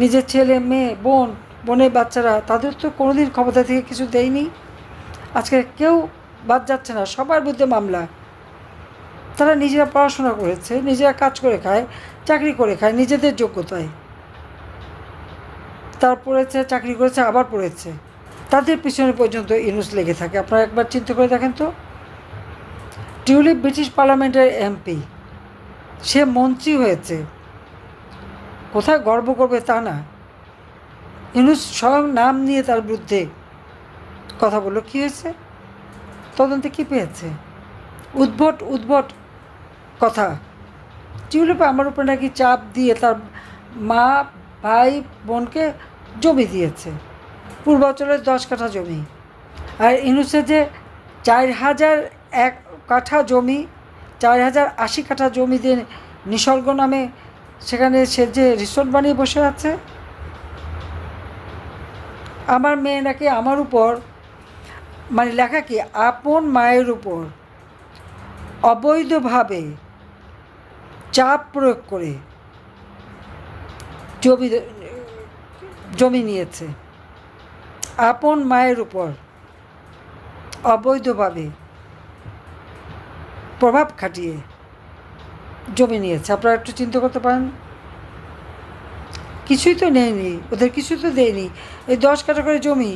নিজের ছেলে, মেয়ে, বোন, বোনের বাচ্চারা, তাদের তো কোনোদিন ক্ষমতা থেকে কিছু দেয়নি। আজকে কেউ বাদ যাচ্ছে না, সবার বিরুদ্ধে মামলা। তারা নিজেরা পড়াশোনা করেছে, নিজেরা কাজ করে খায়, চাকরি করে খায়, নিজেদের যোগ্যতায়। তার পড়েছে, চাকরি করেছে, আবার পড়েছে। তাদের পিছনে পর্যন্ত ইনুস লেগে থাকে। আপনারা একবার চিন্তা করে দেখেন তো। টিউলিপ ব্রিটিশ পার্লামেন্টের এমপি, সে মন্ত্রী হয়েছে। কোথায় গর্ব করবে তা না। ইনুস স্বয়ং নাম নিয়ে তার বিরুদ্ধে কথা বলল, কী হয়েছে? তদন্তে কী পেয়েছে? উদ্ভট উদ্ভট কথা। টিউলিপ আমার উপরে নাকি চাপ দিয়ে তার মা, ভাই, বোনকে জমি দিয়েছে। পূর্বাঞ্চলের দশ কাঠা জমি। আর ইনুসের যে চার হাজার এক কাঠা জমি, চার হাজার আশি কাঠা জমি দিয়ে নিসর্গ নামে সেখানে সে যে রিসোর্ট বানিয়ে বসে আছে, আমার মেয়ে নাকি আমার উপর মানে লেখা কি, আপন মায়ের উপর অবৈধভাবে চাপ প্রয়োগ করে জমি জমি নিয়েছে। আপন মায়ের উপর অবৈধভাবে প্রভাব খাটিয়ে জমি নিয়েছে, আপনারা একটু চিন্তা করতে পারেন। কিছুই তো নেয়নি, ওদের কিছুই তো দেয়নি। এই দশ কাটা করে জমি,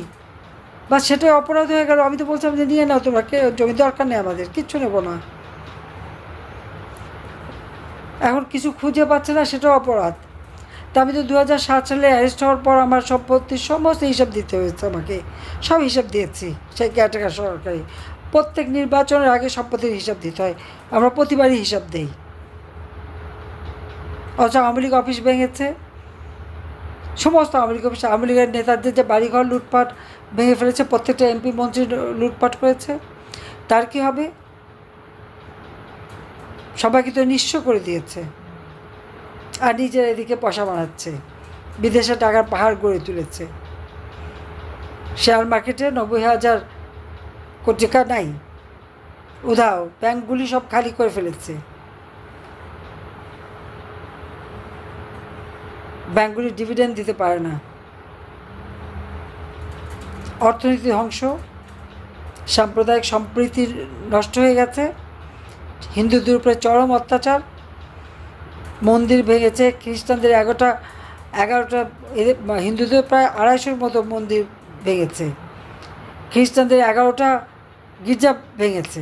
বা সেটাই অপরাধ হয়ে গেল, আমি তো বলছিলাম যে নিয়ে নাও তোমরা, কে জমি দরকার নেই আমাদের, কিচ্ছু নেব না। এখন কিছু খুঁজে পাচ্ছে না, সেটাও অপরাধ। তা আমি তো দু হাজার সাত সালে অ্যারেস্ট হওয়ার পর আমার সম্পত্তির সমস্ত হিসাব দিতে হয়েছে আমাকে, সব হিসাব দিয়েছি, সেই কেয়ারটেকার সরকারি। প্রত্যেক নির্বাচনের আগে সম্পত্তির হিসাব দিতে হয়, আমরা প্রতিবারই হিসাব দেই। অথচ আওয়ামী লীগ অফিস ভেঙেছে। সমস্ত আওয়ামী লীগ অফিস, আওয়ামী লীগের নেতাদের যে বাড়িঘর লুটপাট ভেঙে ফেলেছে, প্রত্যেকটা এমপি মন্ত্রী লুটপাট করেছে, তার কি হবে? সবাইকে তো নিঃস্ব করে দিয়েছে। আর নিজের এদিকে পয়সা বানাচ্ছে, বিদেশে টাকার পাহাড় গড়ে তুলেছে। শেয়ার মার্কেটে নব্বই হাজার কোটি টাকা নাই। উধাও, ব্যাংকগুলি সব খালি করে ফেলেছে। ব্যাংকগুলি ডিভিডেন্ড দিতে পারে না। অর্থনীতি ধ্বংস, সাম্প্রদায়িক সম্প্রীতি নষ্ট হয়ে গেছে, হিন্দুদের উপরে চরম অত্যাচার, মন্দির ভেঙেছে, খ্রিস্টানদের এগারোটা এগারোটা হিন্দুদের প্রায় আড়াইশোর মতো মন্দির ভেঙেছে, খ্রিস্টানদের এগারোটা গির্জা ভেঙেছে,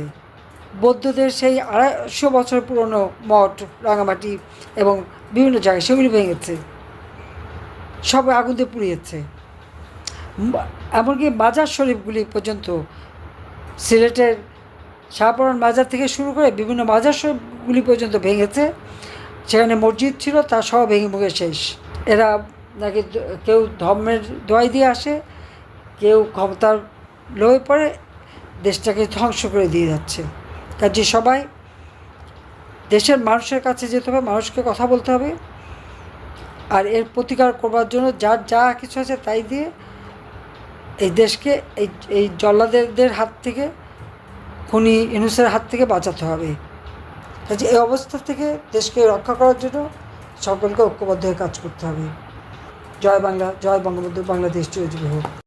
বৌদ্ধদের সেই আড়াইশো বছর পুরনো মঠ, রাঙামাটি এবং বিভিন্ন জায়গায় সেগুলি ভেঙেছে। সব আগুন দিয়ে পুড়িয়েছে এমনকি মাজার শরীফগুলি পর্যন্ত সিলেটের শাহপুরান মাজার থেকে শুরু করে বিভিন্ন মাজার শরীফগুলি পর্যন্ত ভেঙেছে। সেখানে মসজিদ ছিল, তা সব ভেঙে মুখে শেষ। এরা নাকি কেউ ধর্মের দোয়াই দিয়ে আসে, কেউ ক্ষমতার লোহে পড়ে, দেশটাকে ধ্বংস করে দিয়ে যাচ্ছে। কাজে সবাই দেশের মানুষের কাছে যেতে হবে, মানুষকে কথা বলতে হবে। আর এর প্রতিকার করবার জন্য যার যা কিছু আছে তাই দিয়ে এই দেশকে, এই এই জল্লাদের হাত থেকে, খুনি ইনুসের হাত থেকে বাঁচাতে হবে। কাজে এই অবস্থা থেকে দেশকে রক্ষা করার জন্য সকলকে ঐক্যবদ্ধ হয়ে কাজ করতে হবে। জয় বাংলা, জয় বঙ্গবন্ধু, বাংলাদেশ চিরজীবী হোক।